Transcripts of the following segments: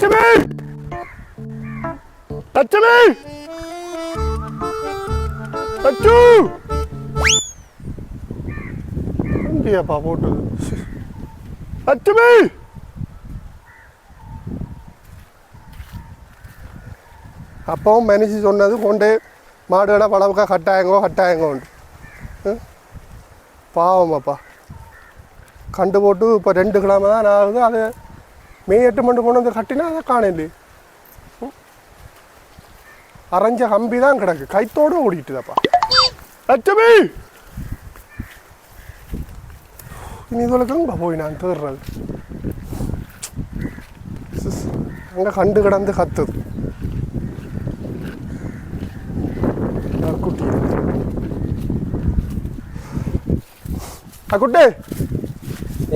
லட்சுமி லட்சுமி லட்சு இங்கேயாப்பா போட்டது. லட்சுமி அப்பவும் மனுஷி சொன்னது கொண்டு மாடுகளை பழவுக்கா கட்டாயங்கோ கட்டாயங்கோண்டு ம்? பாவமாப்பா. கண்டு போட்டு இப்போ ரெண்டு கிழமை தான் ஆகுது அது மே எட்டு மண்டு கொண்டு வந்து கட்டினா அதை காணல அரைஞ்ச கம்பி தான் கிடக்கு. கைத்தோடு ஓடிக்கிட்டுதாப்பா லட்சுமி இனி இதுவரைக்கும் போய் நான் தேடுறது? அங்கே கண்டு கிடந்து கத்துது. குட்டி. அக்குட்டே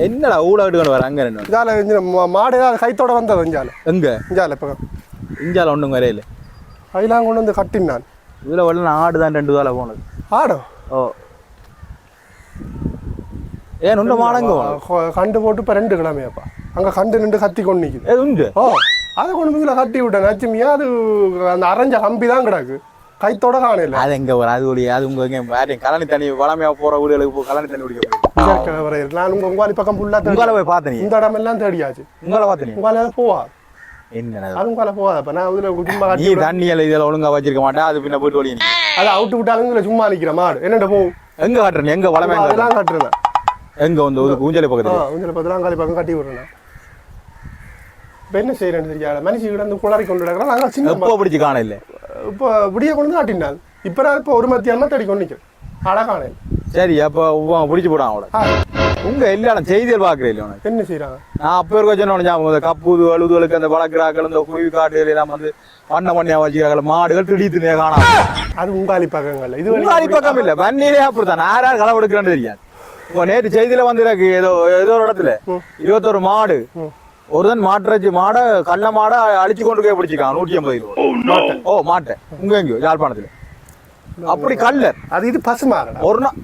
என்னடா ஊட விட்டுக்கொண்டு வர அங்க ரெண்டு மாடு ஏதாவது கைத்தோட வந்தது இஞ்சால எங்க? இஞ்சால இப்போ. இஞ்சால ஒன்றும் வரையில. அதெல்லாம் கொண்டு வந்து கட்டினான். இதுல வெள்ள ஆடு தான் ரெண்டு வேலை போனது. ஆடோ? ஓ. ஏன் உண்ட மாடங்க கண்டு போட்டு இப்போ ரெண்டு கிழமையாப்பா. அங்கே கண்டு நின்று கத்தி கொண்டு நிற்குது ஏது உண்டு. ஓ அதை கொண்டு போய் கட்டி விட்டேன். நச்சுமியா அது அந்த அரைஞ்ச கம்பி தான் கிடக்கு. கைத்தோட காணல அது எங்க வரும் அது ஒரு அது உங்க எங்க வேற. கலனி தண்ணி போற வீடுகளுக்கு போ கலனி தண்ணி குடிக்க நான் உங்க உங்காலி பக்கம் ஃபுல்லாக உங்களை போய் பார்த்தனி? இந்த இடம் எல்லாம் தேடியாச்சு. உங்களை பார்த்தனி? உங்கால போவா? என்ன அது உங்கால போவாதப்ப நான் இதில் சும்மா நீ கட்டி விடுறேன். தண்ணியில இதெல்லாம் ஒழுங்கா வச்சிருக்க மாட்டேன். அது பின்ன போயிட்டு வழி அதை அவுட்டு விட்டாலும் இதுல சும்மா நிற்கிற மாடு. என்னென்ன போகும் எங்க காட்டுறேன் எங்க காட்டுறேன்? அதெல்லாம் கட்டுறேன்? எங்க வந்து ஒரு ஊஞ்சலை பக்கத்துல? அங்காளி பக்கம் கட்டி விடுறேன் இப்போ என்ன செய்யறேன்னு தெரியாது. மனுஷி கிடந்து குளறி கொண்டு நாங்கள் சின்ன பிடிச்சி காண இல்ல? இப்போ விடிய கொண்டு வந்து காட்டினாள் இப்போ நான் இப்போ ஒரு மத்தியானமா தேடி கொண்டு நிற்கிறேன் அழகானேன் சரி அப்போ பிடிச்சி போடான் அவளை ஆ. உங்க எல்லாரும் செய்திகள் பாக்குறேன் உனக்கு? என்ன செய்கிறாங்க நான் அப்போ இருக்க சொன்ன ஞாபகம் இந்த கப்புது அழுதுகளுக்கு அந்த வளர்க்குறாக்கள் இந்த குருவி காட்டுகள் எல்லாம் வந்து பண்ண பண்ணியா வச்சுக்கிறாங்க மாடுகள் திடீர்னு காணாம அது உங்காலி பக்கங்கள்ல இது உங்க அடி பக்கம் இல்ல. வன்னியிலே அப்படித்தான். யார் யார் களவு எடுக்கிறான்னு தெரியாது. நேற்று செய்தியில வந்து எனக்கு ஏதோ ஏதோ ஒரு இடத்துல. இருபத்தொரு மாடு. ஒருதன் மாட்டுறச்சு மாடை கள்ள மாடை அழிச்சு கொண்டு போய் பிடிச்சிருக்கான் நூற்றி ஐம்பது கிலோ. ஓ மாட்டை. உங்க எங்கேயோ யாழ்ப்பாணத்துல. அப்படி கல்லர் அது இது பசுமாகடா ஒரு நாள்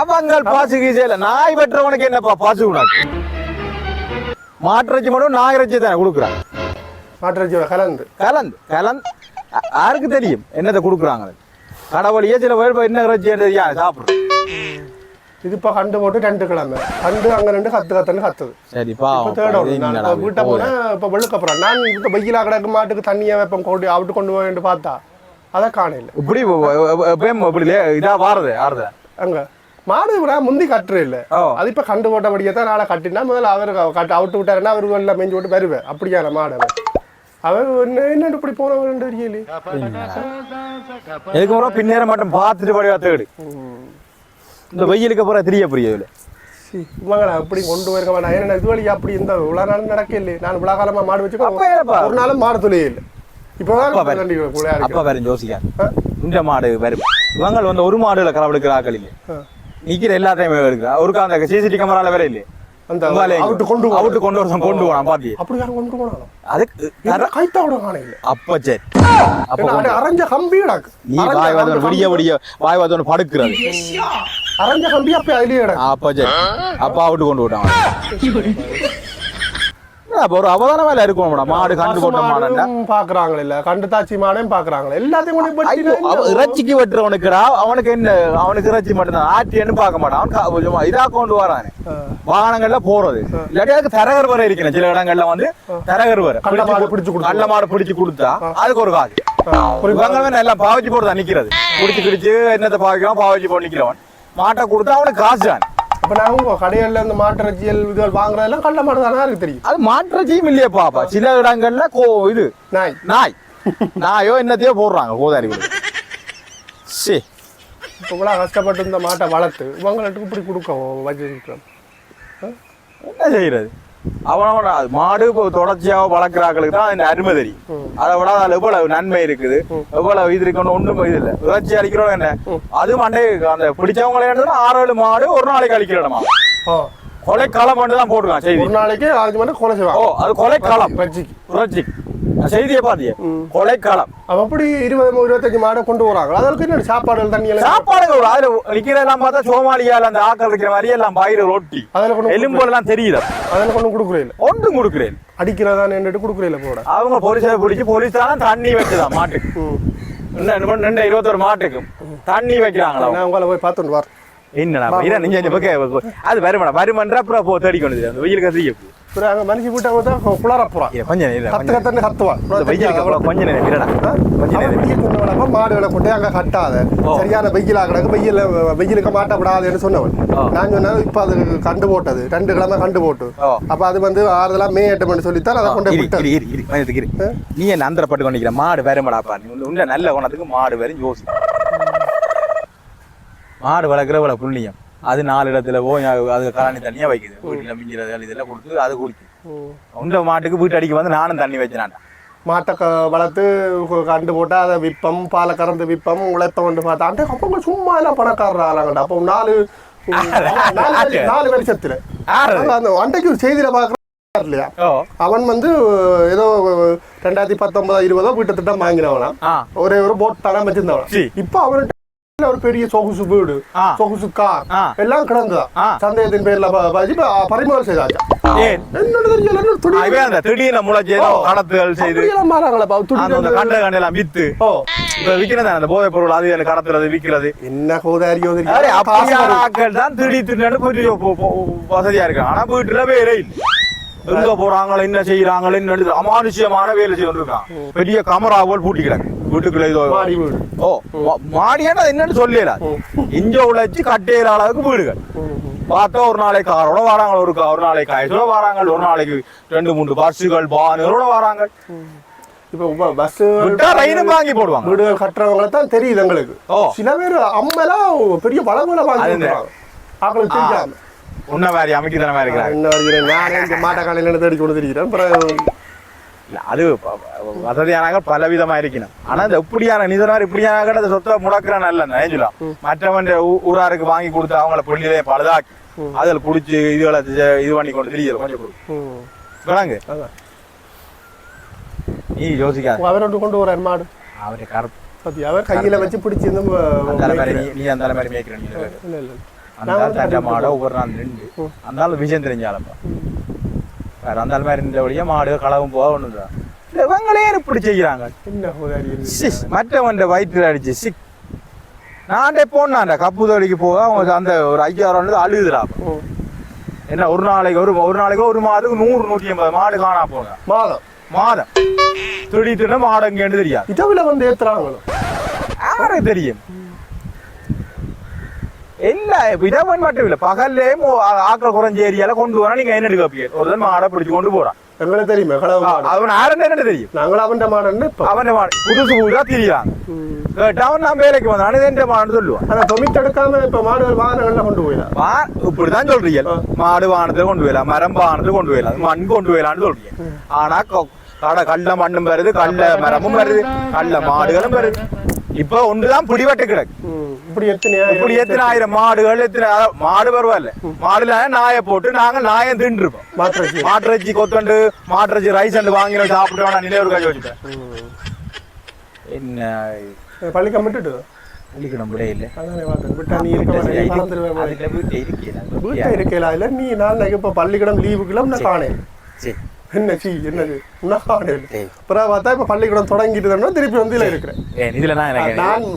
அவங்கள் பாசு கீசையில நாய் வெட்டுறவனுக்கு என்னப்பா பாசு உனக்கு மாட்டிறைச்சி மட்டும் நாய் இறைச்சி தானே கொடுக்குறாங்க. மாட்டுறச்சியோட கலந்து. கலந்து கலந்து. யாருக்கு தெரியும் என்னத்தை கொடுக்குறாங்க கடவுளையே சில பேர் என்ன இறைச்சி தெரியாது சாப்பிடுறோம் இது இப்போ கண்டு போட்டு ரெண்டு கிழமை கண்டு அங்க ரெண்டு கத்து கத்துன்னு கத்துது சரி இப்போ நான் என்னடா இப்போ வீட்டை வெளுக்க போகிறேன் நான் இப்போ வெயிலா கிடக்கு மாட்டுக்கு தண்ணியை வைப்பேன் கொண்டு அவுட்டு கொண்டு போய் பார்த்தா அதை காணையில் இப்படி இப்படி இதா வாரது ஆறுது அங்க மாடு நான் முந்தி கட்டுறது இல்லை அது இப்போ கண்டு போட்டபடியே தான் நாளை கட்டினா முதல்ல அவர் கட்டு அவுட்டு விட்டாருன்னா அவர் எல்லாம் மெஞ்சு விட்டு வருவேன் அப்படியான மாடு அவர் என்ன இப்படி போனவன் தெரியலையே எதுக்கு முறை பின்னேற மட்டும் பார்த்துட்டு படிவா தேடு இந்த வெயிலுக்கு அப்புறம் தெரிய புரியல சி, இவங்கள அப்படி கொண்டு போயிருக்க வேண்டாம் ஏன்னா இது வழி அப்படி இந்த இவ்வளோ நாள் நடக்க இல்லை நான் இவ்வளோ காலமா மாடு வச்சுக்கோ? ஒரு நாளும் மாடு தொழில் இல்லை. இப்போ அப்பா தான் பாரு. குழையா அப்பா இருக்கு வேற யோசிக்க இந்த மாடு வரும் இவங்க வந்து ஒரு மாடுல களவெடுக்கிற ஆக்கள் இல்லை. நிக்கிற எல்லா டைமும் எடுக்கிறா ஒருக்கா அந்த சிசிடி கேமரால வேற இல்லை. அந்த அவுட்டு கொண்டு அவுட்டு கொண்டு வரணும் கொண்டு போனான் பாத்தி அப்படி யாரும் கொண்டு போனாலும் அதுக்கு கைத்தாவோட காண இல்லை அப்ப சரி. அப்ப அரைஞ்ச கம்பி கிடக்கு நீ வாய் வாதம் விடிய விடிய. வாய் வாதம் படுக்கிறது அரைஞ்ச கம்பி அப்ப அதுலயே அப்ப சரி. அப்ப அவுட்டு கொண்டு விட்டான் அப்ப ஒரு அவதான வேலை இருக்கும் மேடம்? மாடு கண்டு போட்ட மாடா மாடும் பாக்குறாங்களே இல்ல கண்டு தாச்சி மாடையும் பாக்குறாங்களே. எல்லாத்தையும் கொண்டு இறைச்சிக்கு வெட்டுறவனுக்குடா அவனுக்கு என்ன அவனுக்கு இறைச்சி மட்டும்தான். ஆட்டியன்னு பார்க்க மாட்டான். அவன் இதா கொண்டு வரானே. வாகனங்கள்ல போறது. இல்லாட்டி தரகர் வர இருக்கிறேன் சில இடங்கள்ல வந்து தரகர் வர பிடிச்சு. நல்ல மாடு பிடிச்சு கொடுத்தா அதுக்கு ஒரு காசு இவங்க எல்லாம் பாவச்சி போட்டு தான் நிக்கிறது. பிடிச்சு கிடிச்சு என்னத்தை பாவிக்கிறான் பாவச்சி போட்டு நிக்கிறவன். மாட்டை கொடுத்தா அவனுக்கு காசு தான். அப்ப நான் உங்க கடைகள்ல இந்த மாட்டுறச்சியல் இதுகள் வாங்குறதெல்லாம் கள்ள மாடு தானே இருக்கு தெரியும். அது மாற்றச்சியும் இல்லையே பாப்பா. சில இடங்கள்ல கோ இது. நாய். நாய். நாயோ என்னத்தையோ போடுறாங்க கோதாரி கூட சே. இப்போ இவ்வளவு கஷ்டப்பட்டு இந்த மாட்டை வளர்த்து இவங்களுக்கு இப்படி கொடுக்க வச்சிருக்கிறோம் என்ன செய்யறது? அது மாடு இப்போ தொடர்ச்சியாக வளர்க்குறாக்களுக்கு தான் அந்த அருமை தெரியும். அதை விட அதில் எவ்வளவு நன்மை இருக்குது எவ்வளவு இது இருக்கணும் ஒன்றும் இது இல்லை. தொடர்ச்சி அழிக்கிறோம் என்ன? அது மண்டே அந்த பிடிச்சவங்களே ஆறு ஏழு மாடு ஒரு நாளைக்கு அழிக்கிறோமா கொலை களம் மட்டும் தான் போட்டுருக்கான் செய்தி. ஒரு நாளைக்கு அஞ்சு மணி கொலை ஓ செய்வாங்க அது கொலை களம் வச்சிக்கு புரட்சி நான் செய்தியை பாத்தியே கொலைக்காலம் அப்படி இருபது இருபத்தஞ்சு மாடை கொண்டு வராங்க அதற்கு என்ன சாப்பாடுகள் தண்ணி எல்லாம் சாப்பாடு அதுல நிக்கிறதெல்லாம் பார்த்தா சோமாலியால அந்த ஆக்கள் இருக்கிற மாதிரி எல்லாம் பயிறு ரொட்டி. அதில் கொண்டு எலும்புலாம் தெரியுது அதில் கொண்டு கொடுக்குறீங்க ஒன்றும் கொடுக்குறேன். அடிக்கிறதா நின்றுட்டு கொடுக்குறீங்க போட அவங்க போலீஸை பிடிச்சி போலீஸ் தான் தண்ணி வச்சுதான் மாட்டுக்கு. ரெண்டு இருபத்தொரு மாட்டுக்கு தண்ணி வைக்கிறாங்களா? உங்களை போய் பார்த்துட்டு வரேன். என்னடா இதை நீங்க அது வருமாடா வருமன்ற அப்புறம் போ தேடி கொண்டு அந்த வெயிலுக்கு அதிக அங்கே மனுஷி போட்டாங்க தான் குளார போகிறான் கொஞ்சம் கத்து கத்துன்னு கத்துவான் இந்த வெயிலுக்கு அவ்வளவு கொஞ்ச நேரம் விடடா கொஞ்ச அவன் நேரம் வராம மாடுகளை கொண்டு அங்க கட்டாத. சரியான வெயிலா கிடக்கு வெயில வெயிலுக்கு மாட்டப்படாதுன்னு சொன்னவன். நான் சொன்னேன் இப்ப அது கண்டு போட்டது ரெண்டு கிழமை கண்டு போட்டு. அப்ப அது வந்து ஆறுதலா மே எட்டு சொல்லித்தான் அதை கொண்டு இரு, இரு, இரு. நீ என்ன அந்தர பட்டு கொண்டிருக்கிற மாடு வருமாடாப்பா நீ உள்ள- நல்ல குணத்துக்கு மாடு வரும் யோசி மாடு வளர்க்குற புண்ணியம் அது நாலு இடத்துல போய் அது கலாணி தண்ணியா வைக்குது. வீட்டுல மிஞ்சிறது இதெல்லாம் கொடுத்து அது குடிக்கும். உண்ட மாட்டுக்கு வீட்டு அடிக்க வந்து நானும் தண்ணி வச்சினான்டா. மாட்டை வளர்த்து கண்டு போட்டா அதை விற்பம் பாலை கறந்து விற்பம் உழைப்ப கொண்டு பார்த்தா அப்போ சும்மா எல்லாம் பணக்காரர் ஆளாங்கடா. அப்போ நாலு நாலு? அங்க அந்த அன்றைக்கு ஒரு செய்தியில இல்லையா? ஓ. அவன் வந்து ஏதோ ரெண்டாயிரத்தி பத்தொன்பதோ இருபதோ வீட்டு திட்டம் வாங்கினவனாம் ஆ. ஒரே ஒரு போட் தடம் வச்சிருந்தவன். சரி. இப்ப அவன்கிட்ட ஒரு பெரிய சொகுசு வீடு. சொகுசு கார். எல்லாம் கிடந்ததான் ஆ. சந்தேகத்தின் பேர்ல பறிமுதல் செய்தாச்சா என்ன கோதாரியோ தான் பொ- வசதியா இருக்காங்க ஆனா வீட்டுல வேலை இல்லை எங்க போறாங்களோ என்ன செய்யறாங்களோ என்ன அமானுஷ்யமான வேலை இருக்காங்க பெரிய கமரா போல் பூட்டி கிடக்கு. வீட்டுக்குள்ள இதோ வீடு. ஓ மாடியானா என்னன்னு சொல்லல. இஞ்ச உழைச்சு கட்டையில அளவுக்கு வீடுகள். பார்த்தா ஒரு நாளைக்கு காரோட வராங்க ஒரு ஒரு நாளைக்கு காய்ச்சலோட வராங்க ஒரு நாளைக்கு ரெண்டு மூணு பஸ்ஸுகள் பானுகளோட வராங்க. இப்ப பஸ் ரயிலும் வாங்கி போடுவாங்க. வீடுகள் கட்டுறவங்கள தான் தெரியுது எங்களுக்கு. சில பேர் அம்மெல்லாம் பெரிய வளங்களை வாங்கி தெரியாம உன்ன மாதிரி அமைக்கித்தனமா இருக்கிறாங்க என்ன வருகிறேன் நானே இந்த மாட்டக்காலையில தேடி கொண்டு தெரிகிறேன் அப்புறம் அது வசதியானாக பல விதமா இருக்கணும். ஆனா இந்த இப்படியான நிதனார் இப்படியான அந்த சொத்தை முடக்கிறான் நல்ல நினைஞ்சலாம் மற்றவன் ஊராருக்கு வாங்கி கொடுத்து அவங்கள பொள்ளிலே பழுதாக்கி அதில் புடிச்சு இதுகளை இது பண்ணி கொண்டு தெரியல கொஞ்சம் விளங்கு. நீ யோசிக்காத. அவர் ஒன்று கொண்டு வரார் மாடு. அவரை கருப்பு. அவர் கையில வச்சு மாதிரி நீ- அந்த மாதிரி மேய்க்கிற அந்த தண்ட மாடை ஒவ்வொரு நாள் நின்று. அந்த ஆள் விஷயம் தெரிஞ்சாலப்பா. வேற அந்த மாதிரி நின்ற வழியா மாடு களவும் போக ஒண்ணுதா இவங்களே இப்படி செய்கிறாங்க. மற்றவன் வயிற்றுல அடிச்சு சிக் நான்டே போனான்டா கப்பு தோடிக்கு போக அவங்க அந்த ஒரு ஐயாயிரம் அழுகுதுடா. என்ன ஒரு நாளைக்கு ஒரு ஒரு நாளைக்கு ஒரு மாதத்துக்கு நூறு நூற்றி ஐம்பது மாடு காணா போங்க மாதம். மாதம். திருடி திருட மாடு எங்கேன்னு தெரியாது. இதவில வந்து ஏத்துறாங்களோ? யாருக்கு தெரியும்? இல்ல விதவன் மட்டும் இல்ல பகல்லேயும் ஆக்கள் குறைஞ்ச ஏரியால கொண்டு வரா நீங்க என்ன கேப்பீங்க ஒருத்தன் மாடை பிடிச்சு கொண்டு போறான் எங்களுக்கு தெரியுமே மாடு அவன் ஆரண்ட என்ன தெரியும் நாங்களும் அவன் இப்போ அவன் மாடு புதுசு புதுசா திரியாங்க கேட்டா அவன் நான் வேலைக்கு வந்தான் இது மாடுன்னு சொல்லுவான் ஆனா தொமிட் எடுக்காம இப்ப மாடுகள் வாகனங்கள்ல கொண்டு போயிடலாம் வா இப்படிதான் சொல்றீங்க மாடு வானத்துல கொண்டு போயிடலாம் மரம் வானத்துல கொண்டு போயிடலாம் மண் கொண்டு போயிடலாம்னு சொல்றீங்க ஆனா கடை கல்ல மண்ணும் வருது கல்ல மரமும் வருது கல்ல மாடுகளும் வருது இப்ப ஒன்றுதான் பிடிவட்டு கிடக்கு இப்படி எத்தனையா இப்படி எத்தனை ஆயிரம் மாடுகள் எத்தனை மாடு பரவாயில்ல. மாடுல நாயை போட்டு நாங்க நாயம் தின்றுருப்போம் மாற்று மாட்டிறைச்சி கொத்தண்டு மாட்டிறைச்சி ரைஸ் அண்டு வாங்கி சாப்பிட்டு வேணா நினைவு காய்ச்சி வச்சுட்டேன் என்ன? பள்ளிக்கம் விட்டுட்டு? பள்ளிக்கூடம் லீவுக்குள்ள நான் காணேன். என்ன சி என்னது. அப்புறம் பார்த்தா இப்ப பள்ளிக்கூடம் தொடங்கிட்டு திருப்பி வந்து இதுல இருக்கிறேன். இதுல நான்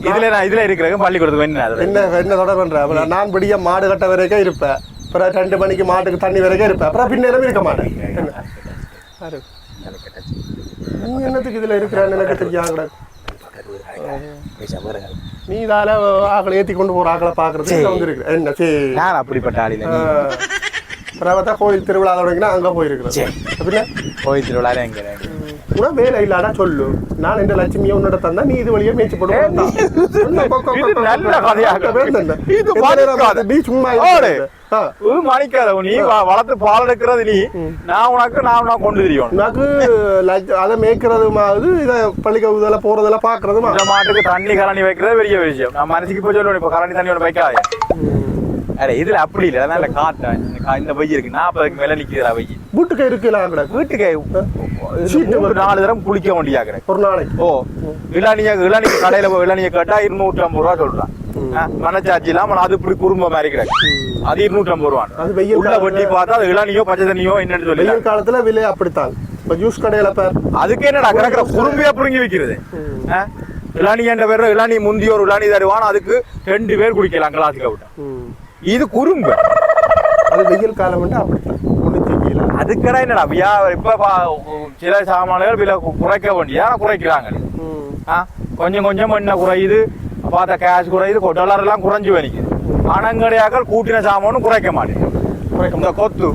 இதுல நான் இதுல இருக்கிறேன் பள்ளிக்கூடத்துக்கு என்ன என்ன என்ன தொடர் பண்ற? அப்புறம் நான் படிய மாடு கட்ட வரைக்கும் இருப்பேன். அப்புறம் ரெண்டு மணிக்கு மாட்டுக்கு தண்ணி வரைக்கும் இருப்பேன். அப்புறம் பின்னேரம் இருக்க மாட்டேன்? நீ என்னத்துக்கு இதுல இருக்கிறான்னு எனக்கு தெரியாது. நீ இதால ஆக்களை ஏத்தி கொண்டு போற ஆக்களை பாக்குறது வந்து இருக்கிற என்ன சரி. நான் அப்படிப்பட்ட ஆள் இல்லை நீ? அப்புறம் பார்த்தா கோயில் திருவிழா தொடங்கினா அங்க போயிருக்கிறேன். அப்படின்னா கோயில் திருவிழால எங்க உன வேலை இல்லாடா சொல்லு நான் இந்த லட்சுமியை உன்னோட தந்தா நீ இது வழியா மேய்ச்சி மறக்காத. நீ சும்மா மணிக்காத நீ வளர்த்து பால் எடுக்கிறது நீ நான் உனக்கு நான் உனக்கு கொண்டு தெரியணும் உனக்கு அதை மேய்க்கிறதுமாவது இதை பள்ளிக்க இதெல்லாம் போறதெல்லாம் பாக்குறதுமா மாட்டுக்கு தண்ணி கரணி வைக்கிறது பெரிய விஷயம் நான் மனசுக்கு போய் சொல்லுவேன் இப்ப கரணி தண்ணி ஒன்று வைக்காத அட இதுல அப்படி இல்ல. அதனால காட்டேன் இந்த வெயில் இருக்கு. நாற்பதுக்கு மேல நிக்கிறா வெயில் வீட்டுக்கு இருக்கலாம் கூட வீட்டுக்கு நாலு தரம் குளிக்க வேண்டியாக்குறேன். ஒரு நாளைக்கு. ஓ இளநிய இளநிய கடையில போய் இளநிய கேட்டா இருநூற்றி ஐம்பது ரூபா சொல்றான். மனச்சாட்சி இல்லாம அது இப்படி குறும்ப மாதிரி கிடக்கு அது இருநூற்றி ஐம்பது ரூபா அது வெயில் உள்ள வெட்டி பார்த்தா அது இளநியோ பச்சை தண்ணியோ என்னன்னு சொல்லி வெயில் காலத்துல விலை அப்படித்தான். இப்ப ஜூஸ் கடையில பேர் அதுக்கு என்னடா கிடக்குற குறும்பியா புடுங்கி வைக்கிறது? இளநீ என்ற பேர் இளநீ முந்தி ஒரு இளநீ தருவான் அதுக்கு ரெண்டு பேர் குடிக்கலாம் கிளாஸுக்கு விட்டா. இது குறும்பு. அது வெயில் காலம் அப்படித்தான். செய்யல அதுக்கடா என்னடா வியா இப்ப சில சாமான்கள் விலை குறைக்க வேண்டிய குறைக்கிறாங்க. ஆ, கொஞ்சம் கொஞ்சம் என்ன குறையுது. பார்த்தா கேஷ் குறையுது. டாலர் எல்லாம் குறைஞ்சு வலிக்குது. பணங்கடையாக்கள் கூட்டின சாமானும் குறைக்க மாட்டேங்குது. இந்த கொத்து.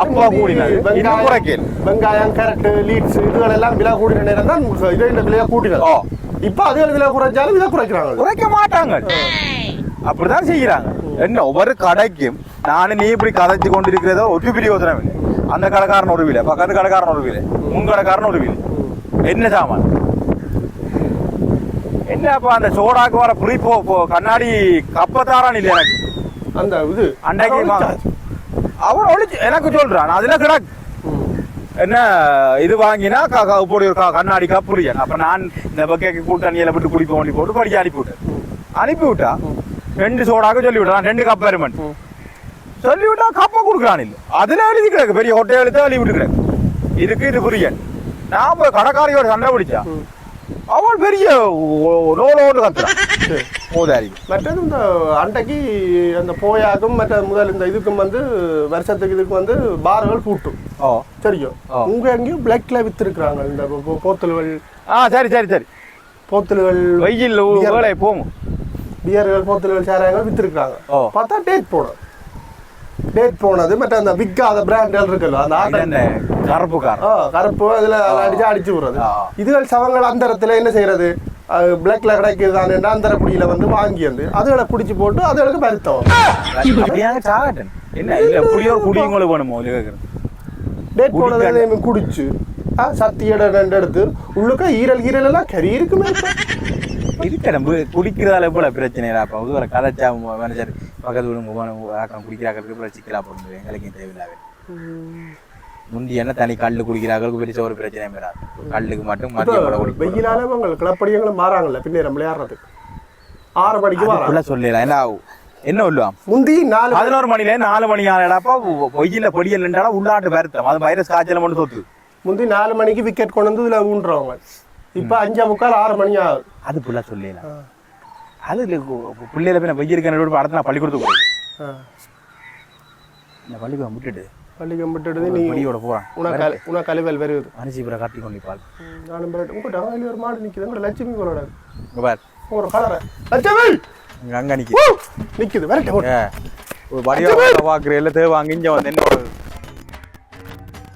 அப்பா கூடினது. இன்னும் குறைக்கல. வெங்காயம் கேரட் லீட்ஸ் இதுகள் எல்லாம் விலை கூடின நேரம் தான் இதே விலையை கூட்டினது. இப்ப அதுகள் விலை குறைஞ்சாலும் விலை குறைக்கிறாங்க. குறைக்க மாட்டாங்க. அப்படிதான் செய்யறாங்க என்ன ஒவ்வொரு கடைக்கும் நானும் நீ இப்படி கதைச்சு கொண்டு இருக்கிறதோ ஒரு பிரயோஜனம் இல்லை அந்த கடைக்காரன் ஒரு விலை பக்கத்து கடைக்காரன் ஒரு விலை முன் கடைக்காரன் ஒரு விலை. என்ன சாமான்? என்னப்பா அந்த சோடாக்கு வர புரி போ கண்ணாடி கப்பத்தாரான் இல்லை எனக்கு? அந்த இது அன்னைக்கு அவன் ஒழிச்சு எனக்கு சொல்றான் அதுல கிடக்கு. என்ன இது வாங்கினா இப்படி ஒரு கண்ணாடி கப்புரியன் அப்ப நான் இந்த பக்கேக்கு கூட்டணியில விட்டு குடிப்ப வேண்டி போட்டு படிக்க அனுப்பி விட்டேன் அனுப்பி விட்டா ரெண்டு சோடாக்கு சொல்லி விட்டான் ரெண்டு கப் பெருமன் சொல்லி விட்டா கப்ப கொடுக்குறான் இல்ல அதுல எழுதி கிடக்கு பெரிய ஹோட்டல் எழுத எழுதி விட்டு கிடக்கு இதுக்கு இது புரியன் நான் போய் கடைக்காரியோட சண்டை பிடிச்சா அவள் பெரிய லோலோடு கத்துறான் மோதாரி மற்றது இந்த அண்டைக்கு அந்த போயாக்கும் மற்ற முதல் இந்த இதுக்கும் வந்து வருஷத்துக்கு இதுக்கு வந்து பார்கள் பூட்டும் ஆ. உங்க எங்கேயும் பிளாக்ல வித்துருக்குறாங்க இந்த போத்தல்கள் ஆ சரி சரி சரி போத்தல்கள் வெயில். வேலை போகும் பியர்கள் போத்தல்கள் சேராயங்கள் வித்துருக்குறாங்க. ஓ. பார்த்தா டேட் போனது டேட் போனது மற்ற அந்த விக்காத பிராண்டுகள் இருக்குல்ல அந்த கருப்பு கருப்பு அதுல அடிச்சு அடிச்சு விடுறது. இதுகள் சவங்கள் அந்தரத்துல என்ன செய்யறது? பிளாக்ல கிடைக்குதானேண்டா அந்தர குடியில வந்து வாங்கி வந்து அதுகளை குடிச்சு போட்டு அதுகளுக்கு மருத்துவம். என்ன இல்ல புளிய ஒரு குடியவங்களுக்கு வேணுமோ டேட் போனதுல குடிச்சு சத்தியோட ரெண்டு எடுத்து உள்ளுக்க ஈரல் ஈரல் எல்லாம் கறி இருக்குமே. இருக்கிற குடிக்கிறதால போல பிரச்சனை இல்லை. அப்போ ஒரு கதைச்சா மேனேஜர் பக்கத்து வீடு ஆக்கம் குடிக்கிறாக்களுக்கு போல சிக்கலா போடுது எங்களுக்கு தேவையில்லாத. முந்தி என்ன தனி கல்லு குடிக்கிறார்களுக்கு பெருசா ஒரு பிரச்சனையும் வராது கல்லுக்கு மட்டும் மதியம் கூட வெயிலால அவங்க கிளப்படியங்களும் மாறாங்கல்ல பின்னேரம் விளையாடுறதுக்கு ஆறு மணிக்கு அதுக்குள்ள சொல்லலாம் என்ன என்ன சொல்லுவான் முந்தி நாலு பதினோரு மணில நாலு மணி ஆனடாப்பா பொய்யில பொடியல் உள்ளாட்டு வருத்தம். அது வைரஸ் காய்ச்சல் மட்டும் சொத்து. முந்தி நாலு மணிக்கு விக்கெட் கொண்டு வந்து இதுல ஊன்றவங்க. இப்ப அஞ்சே முக்கால் ஆறு மணி ஆகுது. அது புள்ள சொல்லலாம் அது இல்லை பிள்ளையில போய் நான் வெய்யிருக்க அடுத்த நான் பள்ளிக்கூடத்துக்கு ஆ. இந்த பள்ளிக்கூடம் விட்டுட்டு. பள்ளி கம்பிட்டு நீ படியோட போறான். உனக்கு உனக்கு கழிவல் வருது. மனுஷி பிற காட்டி கொண்டு பால் நானும் போயிட்டு உங்க டங்காயில ஒரு மாடு நிக்குது. உங்க லட்சுமி இங்க பார். ஒரு கலரை லட்சுமி! அங்க நிக்கி. ஊ! நிக்குது வரட்டு ஒரு படியோ பாக்குற எல்லாம் தேவை அங்க இங்க வந்து என்ன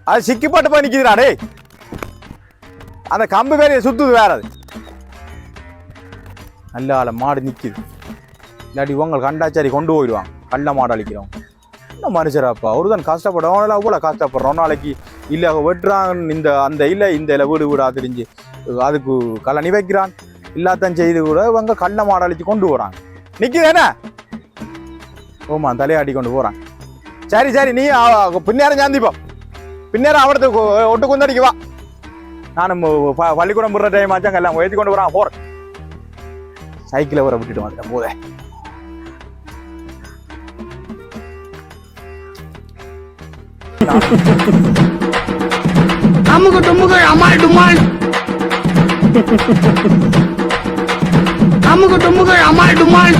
அது சிக்கி போட்டு போய் நிக்குதுடா டேய். அந்த கம்பு வேலையை சுத்துது வேற அது. நல்ல மாடு நிற்கிது இல்லாட்டி உங்கள் கண்டாச்சாரி கொண்டு போயிடுவாங்க கள்ள மாடு அழிக்கிறோம். என்ன மனுஷராப்பா? ஒருதான் கஷ்டப்படுறவன் அவ்வளோ கஷ்டப்படுறோம். நாளைக்கு இல்லை வெட்டுறான். இந்த அந்த இல்லை இந்த இல்லை வீடு வீடாக தெரிஞ்சு அதுக்கு கல்லணி வைக்கிறான். இல்லாதான் செய்து கூட இவங்க கள்ள மாடு அழிச்சு கொண்டு போகிறாங்க நிக்குது என்ன? ஓமா தலையாட்டி கொண்டு போகிறான் சரி சரி நீ பின்னேரம் சாந்திப்பா பின்னேரம் அவடத்துக்கு ஒட்டு குந்தடிக்கு வா. நானும் பள்ளிக்கூடம் போடுற டைம் ஆச்சாங்க எல்லாம் ஏற்றி கொண்டு போறான் போகிறேன் சைக்கிளை வர விட்டுட்டு வந்துட்டேன் போதே அமுக்கு டுமுக்கு அமால் டுமால். அமுக்கு டுமுக்கு அமால் டுமால்.